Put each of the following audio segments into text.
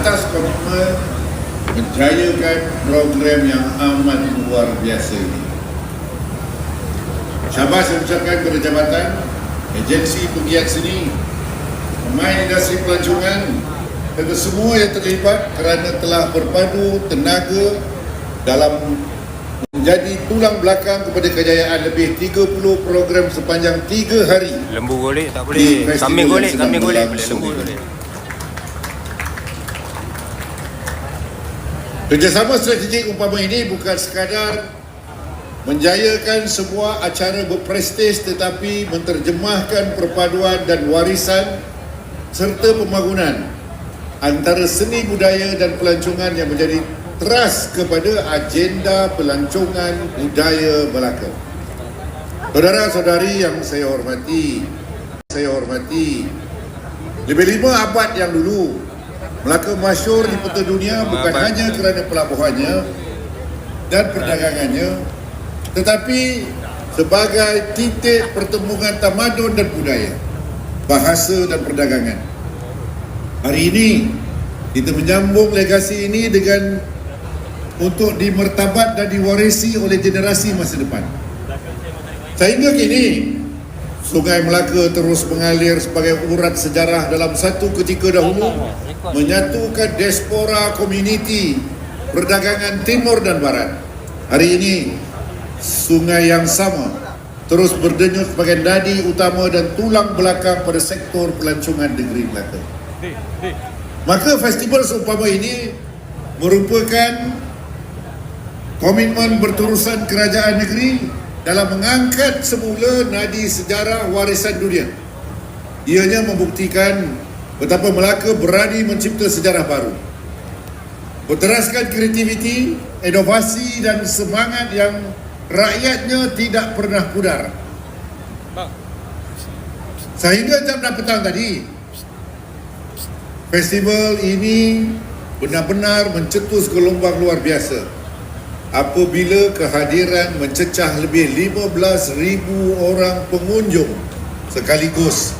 atas komitmen menjayakan program yang amat luar biasa ini. Syabas saya ucapkan kepada jabatan, agensi pegiat seni, pemain industri pelancongan dan semua yang terlibat kerana telah berpadu tenaga dalam menjadi tulang belakang kepada kejayaan lebih 30 program sepanjang 3 hari Lembu golek tak boleh. Kambing yang golek, kambing golek boleh. Lembu golek. Kerjasama strategik umpama ini bukan sekadar menjayakan sebuah acara berprestis tetapi menterjemahkan perpaduan dan warisan serta pembangunan antara seni budaya dan pelancongan yang menjadi teras kepada agenda pelancongan budaya Melaka. Saudara-saudari yang saya hormati, saya hormati, lebih lima abad yang dulu Melaka masyur di peta dunia bukan abad. hanya kerana pelabuhannya dan perdagangannya tetapi sebagai titik pertemuan tamadun dan budaya, bahasa dan perdagangan. Hari ini kita menyambung legasi ini dengan untuk dimertabat dan diwarisi oleh generasi masa depan. Sehingga kini Sungai Melaka terus mengalir sebagai urat sejarah dalam satu ketika dahulu menyatukan diaspora komuniti perdagangan timur dan barat. Hari ini sungai yang sama terus berdenyut sebagai nadi utama dan tulang belakang pada sektor pelancongan negeri Melaka. Maka festival seumpama ini merupakan komitmen berterusan kerajaan negeri dalam mengangkat semula nadi sejarah warisan dunia. Ianya membuktikan betapa Melaka berani mencipta sejarah baru. Berteraskan kreativiti, inovasi dan semangat yang rakyatnya tidak pernah pudar. Sehingga jam 6 petang tadi, festival ini benar-benar mencetus gelombang luar biasa apabila kehadiran mencecah lebih 15,000 orang pengunjung sekaligus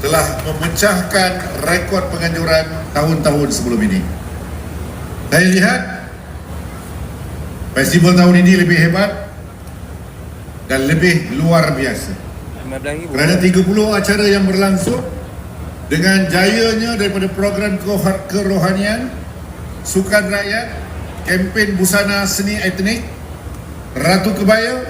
telah memecahkan rekod penganjuran tahun-tahun sebelum ini. Saya lihat festival tahun ini lebih hebat dan lebih luar biasa. 15,000. Kerana 30 acara yang berlangsung dengan jayanya daripada program keroh- kerohanian, sukan rakyat, kempen busana seni etnik, Ratu Kebaya,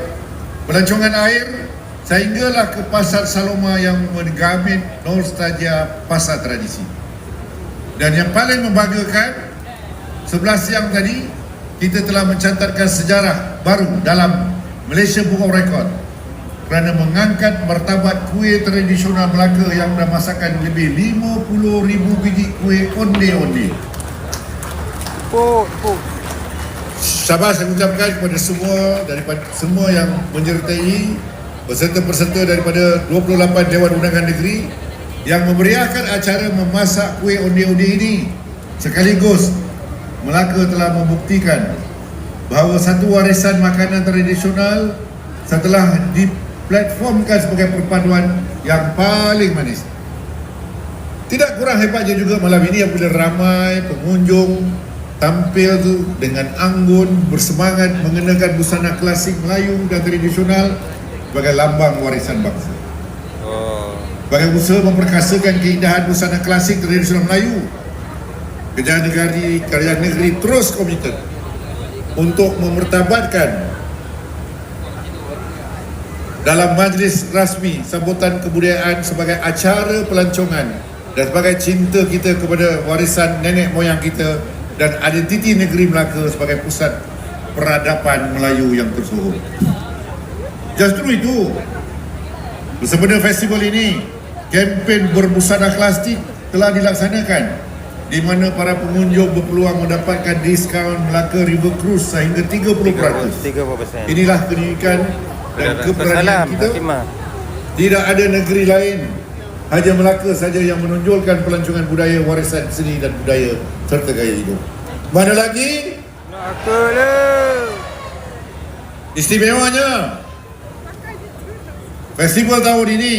pelancongan air, sehinggalah ke Pasar Saloma yang menggamit nostalgia pasar tradisi. Dan yang paling membanggakan, sebelah siang tadi, kita telah mencatatkan sejarah baru dalam Malaysia Book of Record kerana mengangkat martabat kuih tradisional Melaka yang dah masakan lebih 50,000 biji kuih onde-onde. Puk, puk. Syabas saya ucapkan kepada semua daripada semua yang menyertai peserta-peserta daripada 28 Dewan Undangan Negeri yang memeriahkan acara memasak kuih onde-onde ini sekaligus Melaka telah membuktikan bahawa satu warisan makanan tradisional setelah diplatformkan sebagai perpaduan yang paling manis. Tidak kurang hebatnya juga malam ini apabila ramai pengunjung tampil tu dengan anggun bersemangat mengenakan busana klasik Melayu dan tradisional sebagai lambang warisan bangsa. Oh. Sebagai usaha memperkasakan keindahan busana klasik tradisional Melayu, Kerajaan negeri, kerajaan negeri terus komited untuk memertabatkan dalam majlis rasmi sambutan kebudayaan sebagai acara pelancongan dan sebagai cinta kita kepada warisan nenek moyang kita dan identiti negeri Melaka sebagai pusat peradaban Melayu yang tersohor. Justru itu, bersempena festival ini, kempen berbusana klasik telah dilaksanakan di mana para pengunjung berpeluang mendapatkan diskaun Melaka River Cruise sehingga 30%. 30%. Inilah keunikan dan keberanian kita. Tidak ada negeri lain Hanya Melaka saja yang menonjolkan pelancongan budaya, warisan seni dan budaya serta gaya hidup. Mana lagi? Melaka lah. Istimewanya Festival tahun ini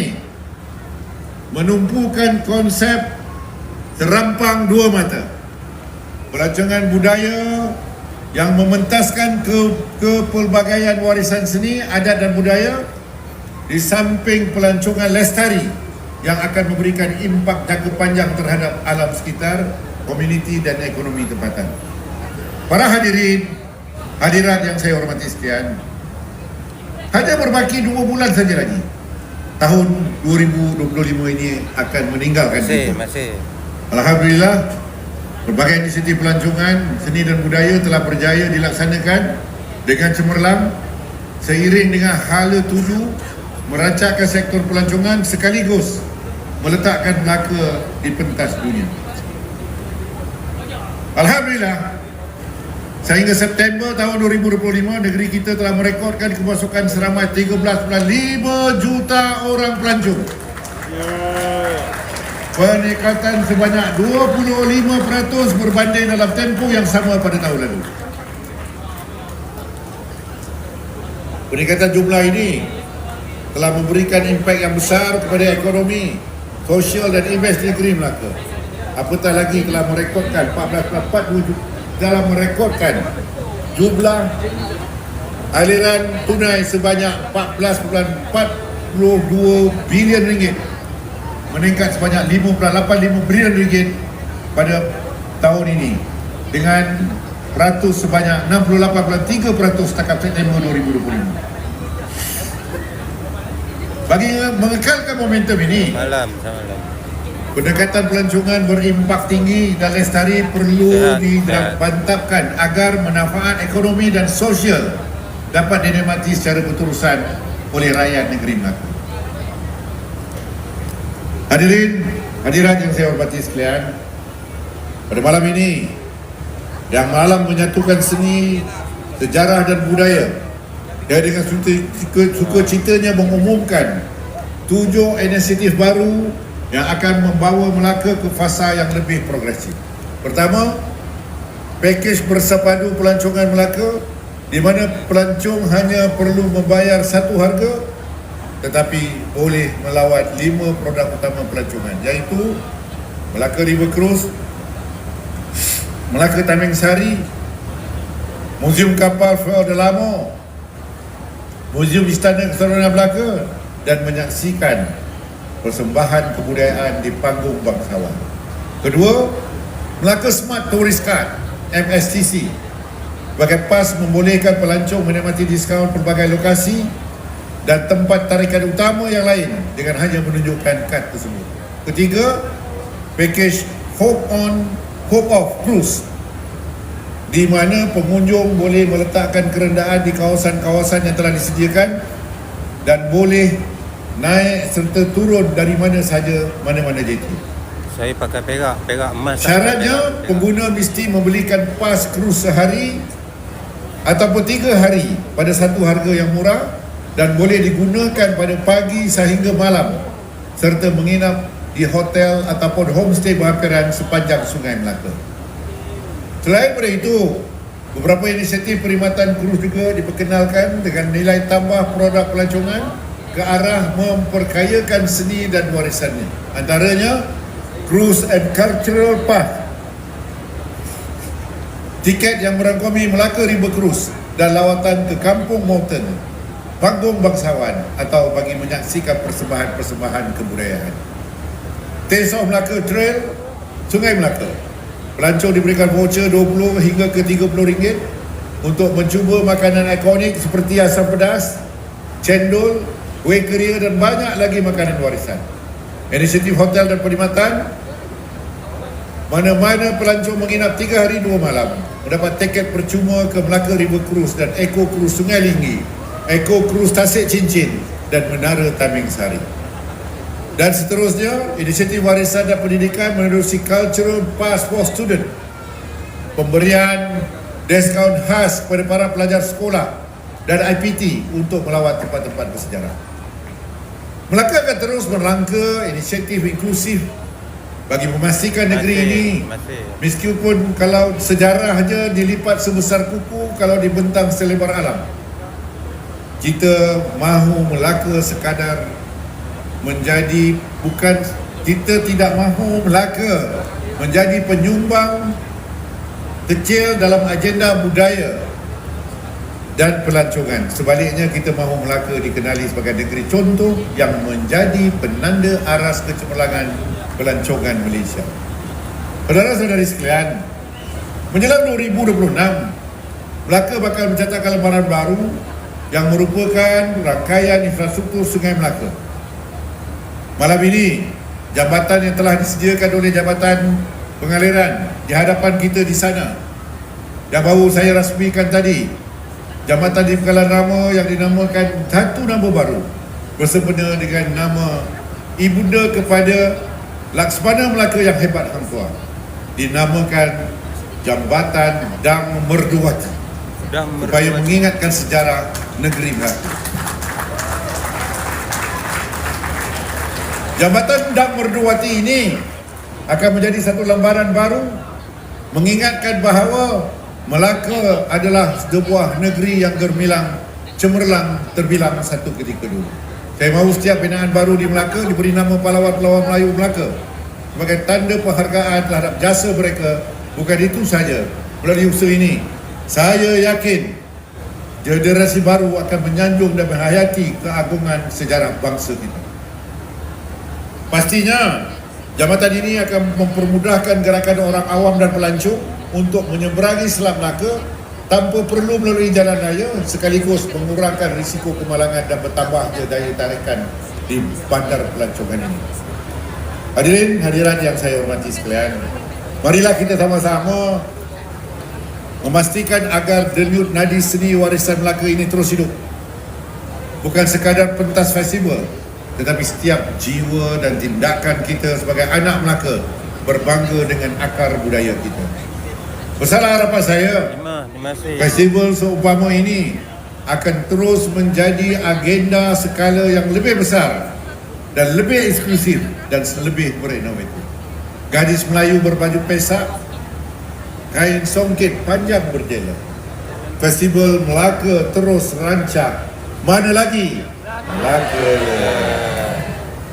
menumpukan konsep terampang dua mata. Pelancongan budaya yang mementaskan ke kepelbagaian warisan seni, adat dan budaya di samping pelancongan lestari yang akan memberikan impak jangka panjang terhadap alam sekitar, komuniti dan ekonomi tempatan. Para hadirin, hadirat yang saya hormati sekalian, hanya berbaki dua bulan saja lagi. Tahun 2025 ini akan meninggalkan Masih, kita. masih. Alhamdulillah, berbagai inisiatif pelancongan, seni dan budaya telah berjaya dilaksanakan dengan cemerlang seiring dengan hala tuju merancangkan sektor pelancongan sekaligus meletakkan Melaka di pentas dunia. Alhamdulillah, sehingga September tahun 2025, negeri kita telah merekodkan kemasukan seramai 13.5 juta orang pelancong. Peningkatan sebanyak 25% berbanding dalam tempoh yang sama pada tahun lalu. Peningkatan jumlah ini telah memberikan impak yang besar kepada ekonomi, sosial dan invest negeri Melaka. Apatah lagi telah merekodkan 14.40 juta dalam merekodkan jumlah aliran tunai sebanyak 14.42 bilion ringgit meningkat sebanyak 5.85 bilion ringgit pada tahun ini dengan peratus sebanyak 68.3 peratus setakat September 2025. Bagi mengekalkan momentum ini, Malam, malam. pendekatan pelancongan berimpak tinggi dan lestari perlu dibantapkan agar manfaat ekonomi dan sosial dapat dinikmati secara berterusan oleh rakyat negeri Melaka. Hadirin, hadirat yang saya hormati sekalian, pada malam ini yang malam menyatukan seni, sejarah dan budaya dan dengan suka, suka, suka mengumumkan tujuh inisiatif baru yang akan membawa Melaka ke fasa yang lebih progresif. Pertama, pakej bersepadu pelancongan Melaka di mana pelancong hanya perlu membayar satu harga tetapi boleh melawat lima produk utama pelancongan iaitu Melaka River Cruise, Melaka Tameng Sari, Muzium Kapal Fuel de Lamo, Muzium Istana Keseluruhan Melaka dan menyaksikan persembahan kebudayaan di panggung bangsawan. Kedua, Melaka Smart Tourist Card MSTC sebagai pas membolehkan pelancong menikmati diskaun pelbagai lokasi dan tempat tarikan utama yang lain dengan hanya menunjukkan kad tersebut. Ketiga, package Hope on Hope of Cruise di mana pengunjung boleh meletakkan kerendaan di kawasan-kawasan yang telah disediakan dan boleh naik serta turun dari mana saja mana-mana jeti. Saya pakai perak, perak emas. Syaratnya Perak, perak. pengguna mesti membelikan pas krus sehari ataupun tiga hari pada satu harga yang murah dan boleh digunakan pada pagi sehingga malam serta menginap di hotel ataupun homestay berhampiran sepanjang Sungai Melaka. Selain daripada itu, beberapa inisiatif perkhidmatan krus juga diperkenalkan dengan nilai tambah produk pelancongan ke arah memperkayakan seni dan warisannya. Antaranya, Cruise and Cultural Path tiket yang merangkumi Melaka River Cruise dan lawatan ke Kampung Mountain, Panggung Bangsawan atau bagi menyaksikan persembahan-persembahan kebudayaan. Taste of Melaka Trail, Sungai Melaka. Pelancong diberikan voucher 20 hingga ke 30 ringgit untuk mencuba makanan ikonik seperti asam pedas, cendol, kuih keria dan banyak lagi makanan warisan. Inisiatif hotel dan perkhidmatan mana-mana pelancong menginap 3 hari 2 malam mendapat tiket percuma ke Melaka River Cruise dan Eco Cruise Sungai Linggi, Eco Cruise Tasik Cincin dan Menara Tameng Sari. Dan seterusnya, inisiatif warisan dan pendidikan menerusi Cultural Pass for Student. Pemberian diskaun khas kepada para pelajar sekolah dan IPT untuk melawat tempat-tempat bersejarah. Melaka akan terus merangka inisiatif inklusif bagi memastikan negeri Masih, ini masih. meskipun kalau sejarahnya dilipat sebesar kuku kalau dibentang selebar alam kita mahu Melaka sekadar menjadi bukan kita tidak mahu Melaka menjadi penyumbang kecil dalam agenda budaya dan pelancongan. Sebaliknya kita mahu Melaka dikenali sebagai negeri contoh yang menjadi penanda aras kecemerlangan pelancongan Malaysia. Saudara-saudari sekalian, menjelang 2026, Melaka bakal mencatatkan lembaran baru yang merupakan rangkaian infrastruktur Sungai Melaka. Malam ini, jambatan yang telah disediakan oleh Jabatan Pengaliran di hadapan kita di sana. Yang baru saya rasmikan tadi Jambatan di Pekalan Rama yang dinamakan satu nama baru bersempena dengan nama Ibunda kepada Laksmana Melaka yang hebat Hang Tuah dinamakan Jambatan Dang Merduwati. Supaya mengingatkan sejarah negeri Melaka. Jambatan Dang Merduwati ini akan menjadi satu lembaran baru mengingatkan bahawa Melaka adalah sebuah negeri yang germilang cemerlang terbilang satu ketika dulu. Saya mahu setiap binaan baru di Melaka diberi nama pahlawan-pahlawan Melayu Melaka sebagai tanda penghargaan terhadap jasa mereka. Bukan itu saja. Melalui usaha ini, saya yakin generasi baru akan menyanjung dan menghayati keagungan sejarah bangsa kita. Pastinya jambatan ini akan mempermudahkan gerakan orang awam dan pelancong untuk menyeberangi Selat Melaka tanpa perlu melalui jalan raya sekaligus mengurangkan risiko kemalangan dan bertambahnya daya tarikan di bandar pelancongan ini. Hadirin hadirat yang saya hormati sekalian, marilah kita sama-sama memastikan agar denyut nadi seni warisan Melaka ini terus hidup. Bukan sekadar pentas festival, tetapi setiap jiwa dan tindakan kita sebagai anak Melaka berbangga dengan akar budaya kita. Besarlah harapan saya festival seumpama ini akan terus menjadi agenda skala yang lebih besar dan lebih eksklusif dan lebih berinovatif. Gadis Melayu berbaju pesak, kain songket panjang berdela. Festival Melaka terus rancang. Mana lagi? Melaka.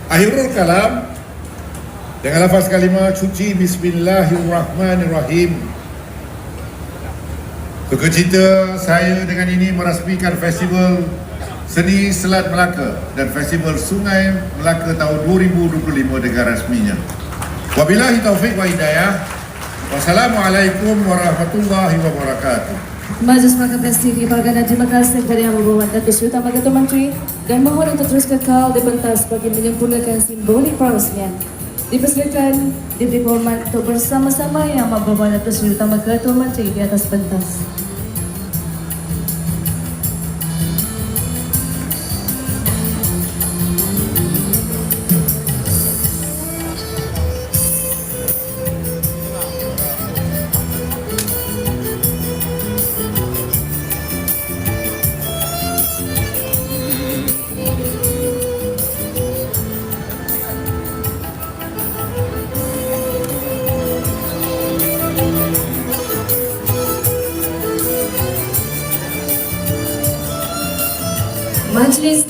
Akhirul kalam dengan lafaz kalimah suci Bismillahirrahmanirrahim. Suka cita saya dengan ini merasmikan festival Seni Selat Melaka dan Festival Sungai Melaka tahun 2025 dengan rasminya. Wabillahi taufik wa hidayah. Wassalamualaikum warahmatullahi wabarakatuh. Majlis Melaka Festival Pargana terima kasih kepada Yang Berhormat Datuk Seri Utama Ketua Menteri dan mohon untuk terus kekal di pentas bagi menyempurnakan simbolik perasmian. Dipersilakan diberi hormat untuk bersama-sama Yang Berhormat Datuk Seri Utama Ketua Menteri di atas pentas.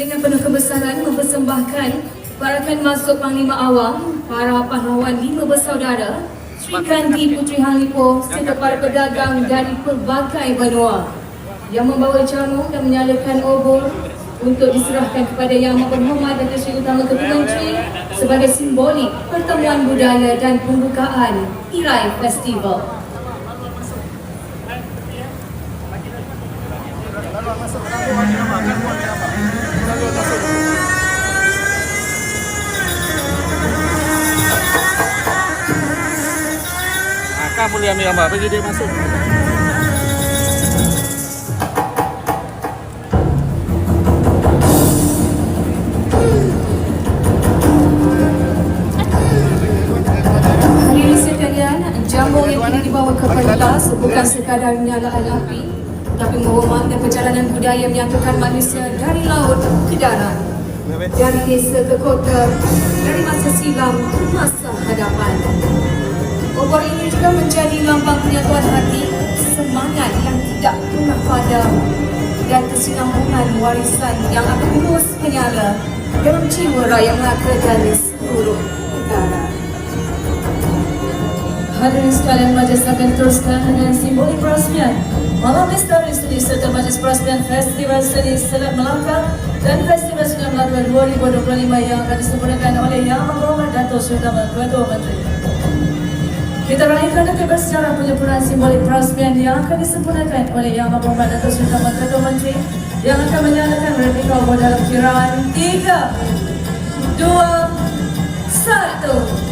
Dengan penuh kebesaran mempersembahkan parakan masuk Panglima Awam, para pahlawan lima bersaudara, Sri Kandi Puteri Halipo serta para pedagang dari pelbagai benua yang membawa jamu dan menyalakan obor untuk diserahkan kepada Yang Amat Berhormat Datuk Seri Utama Ketua Menteri sebagai simbolik pertemuan budaya dan pembukaan Tirai Festival. Akak boleh ambil gambar bagi dia masuk. Hadirin sekalian, jamu yang kini dibawa ke pentas bukan sekadar penyalaan api, tapi mewarnai perjalanan budaya menyatukan manusia dari laut ke darat, dari desa ke kota, dari masa silam ke masa hadapan. Obor ini juga menjadi lambang penyatuan hati, semangat yang tidak pernah padam, dan kesinambungan warisan yang akan terus menyala dalam jiwa rakyat Melaka dan seluruh negara. Hadirin sekalian majlis akan teruskan dengan simbolik perasmian Malam Misteri Seni serta Majlis Perasmian Festival Seni Selat Melaka dan Festival Seni Melaka 2025 yang akan disempurnakan oleh Yang Berhormat Dato' Utama Ketua Menteri. Kita raihkan detik bersejarah penyempurnaan simbolik perasmian yang akan disempurnakan oleh Yang Dato' Sri Utama Ketua Menteri yang akan menyalakan replika obor dalam kiraan 3, 2, 1.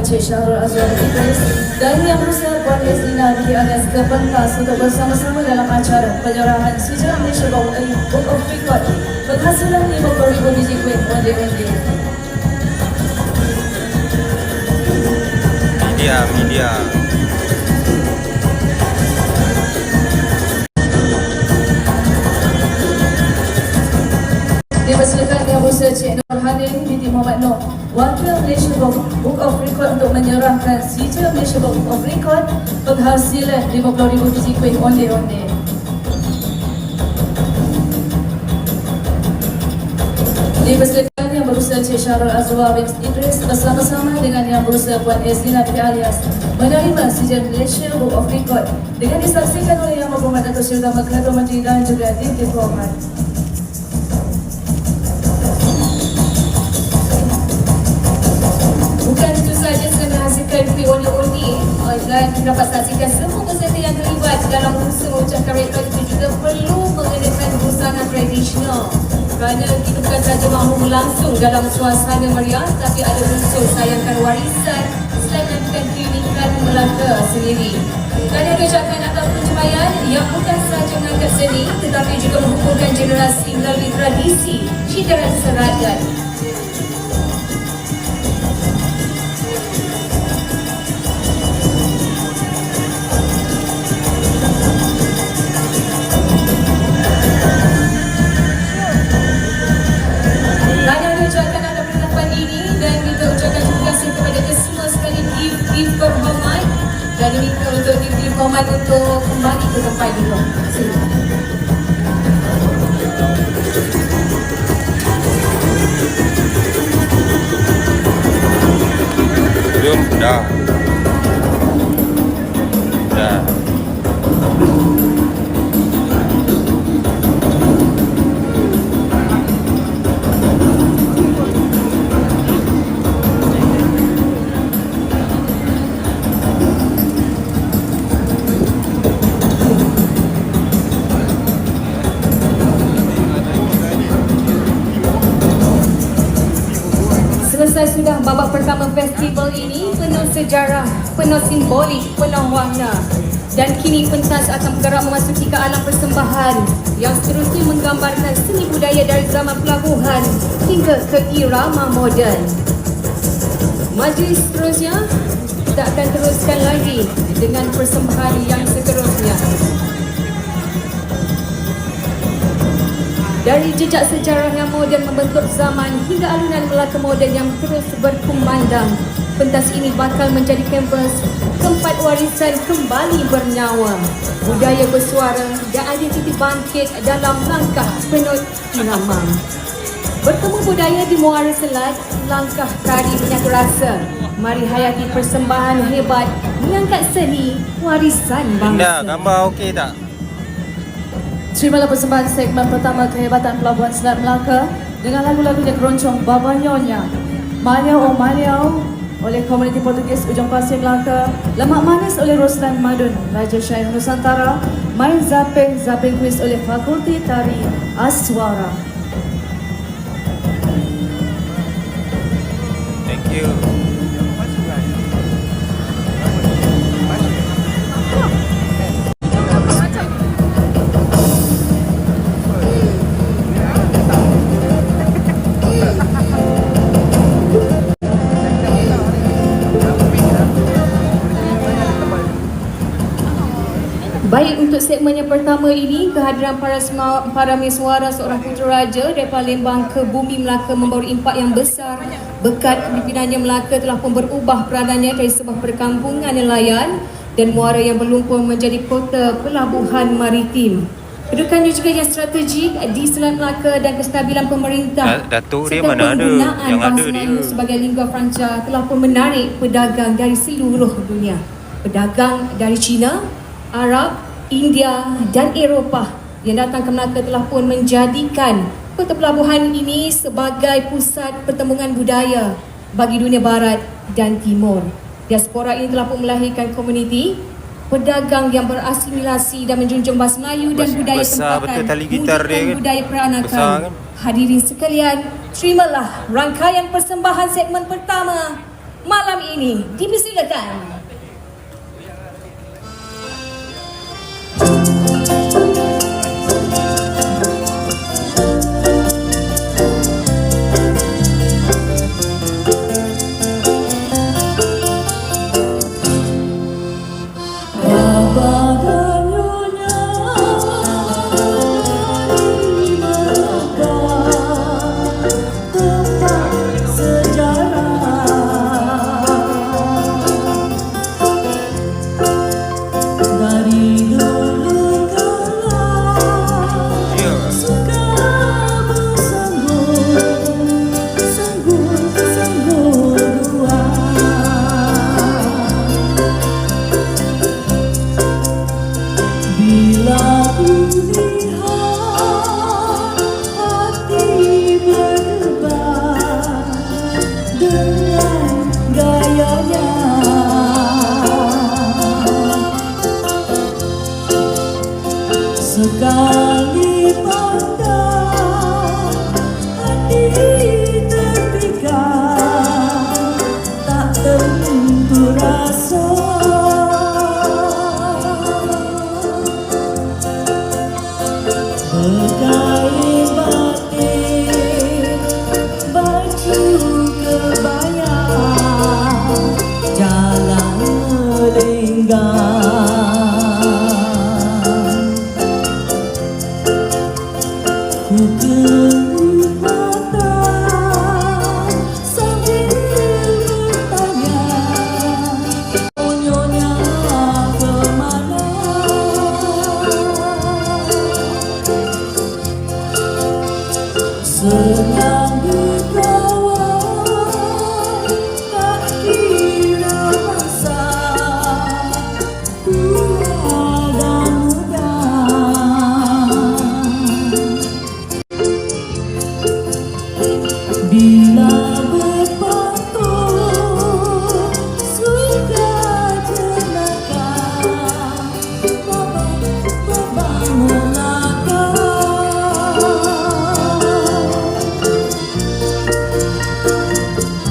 Cik Syahrul Azwan Idris Dan yang berusaha Puan Yazlina di alias Kepentas Untuk bersama-sama dalam acara penyerahan Sejarah Malaysia Book Book of Record Berhasilan 50,000 biji kuih onde-onde Media, media. Dipersilakan yang berusaha Cik Halim binti Muhammad Noh Wakil Malaysia Book of Record untuk menyerahkan Sejarah Malaysia Book of Record Penghasilan 50,000 biji kuih onde-onde Dipersilakan yang berusaha Cik Syahrul Azwar bin Idris bersama-sama dengan yang berusaha Puan Ezlina bin Alias menerima sejarah Malaysia Book of Record dengan disaksikan oleh Yang Berhormat Dato' Seri Utama Ketua Menteri dan juga Tim Diplomat. Kuih onde-onde uh, dan dapat saksikan semua peserta yang terlibat dalam usaha mengucapkan rekod itu juga perlu mengenakan busana tradisional kerana kita bukan saja mahu berlangsung dalam suasana meriah tapi ada unsur sayangkan warisan selain melakukan keunikan Melaka sendiri. Dan ucapan atau pencapaian yang bukan sahaja mengangkat seni tetapi juga menghubungkan generasi melalui tradisi cita rasa rakyat pertama festival ini penuh sejarah, penuh simbolik, penuh warna. Dan kini pentas akan bergerak memasuki ke alam persembahan yang seterusnya menggambarkan seni budaya dari zaman pelabuhan hingga ke irama moden. Majlis seterusnya kita akan teruskan lagi dengan persembahan yang seterusnya. Dari jejak sejarah yang moden membentuk zaman hingga alunan Melaka moden yang terus berkumandang, pentas ini bakal menjadi kampus tempat warisan kembali bernyawa. Budaya bersuara dan identiti bangkit dalam langkah penuh irama. Bertemu budaya di Muara Selat, langkah tari menyatu rasa. Mari hayati persembahan hebat mengangkat seni warisan Indah, bangsa. gambar okey tak? Terimalah persembahan segmen pertama kehebatan Pelabuhan Selat Melaka dengan lagu-lagunya keroncong Baba Nyonya, Maliau Oh Maliau oleh komuniti Portugis Ujung Pasir Melaka, Lemak Manis oleh Roslan Madun, Raja Syah Nusantara, Main Zapeng Zapeng Quiz oleh Fakulti Tari Aswara. Thank you. Untuk segmen yang pertama ini kehadiran para sema- para mesuara seorang puteraja dari Palembang ke Bumi Melaka membawa impak yang besar. Berkat kepimpinannya Melaka telah pun berubah peranannya dari sebuah perkampungan nelayan dan muara yang berlumpur menjadi kota pelabuhan maritim. Kedudukannya juga yang strategik di Selat Melaka dan kestabilan pemerintah. Da- Datuk dia mana ada? Yang ada dia. Sebagai lingua franca telah pun menarik pedagang dari seluruh dunia. Pedagang dari China, Arab, India dan Eropah yang datang ke Melaka telah pun menjadikan kota pelabuhan ini sebagai pusat pertemuan budaya bagi dunia barat dan timur. Diaspora ini telah pun melahirkan komuniti pedagang yang berasimilasi dan menjunjung bahasa Melayu dan Bes- budaya besar tempatan betul tali gitar dia kan? budaya peranakan. Besar kan? Hadirin sekalian, terimalah rangkaian persembahan segmen pertama malam ini. Dipersilakan.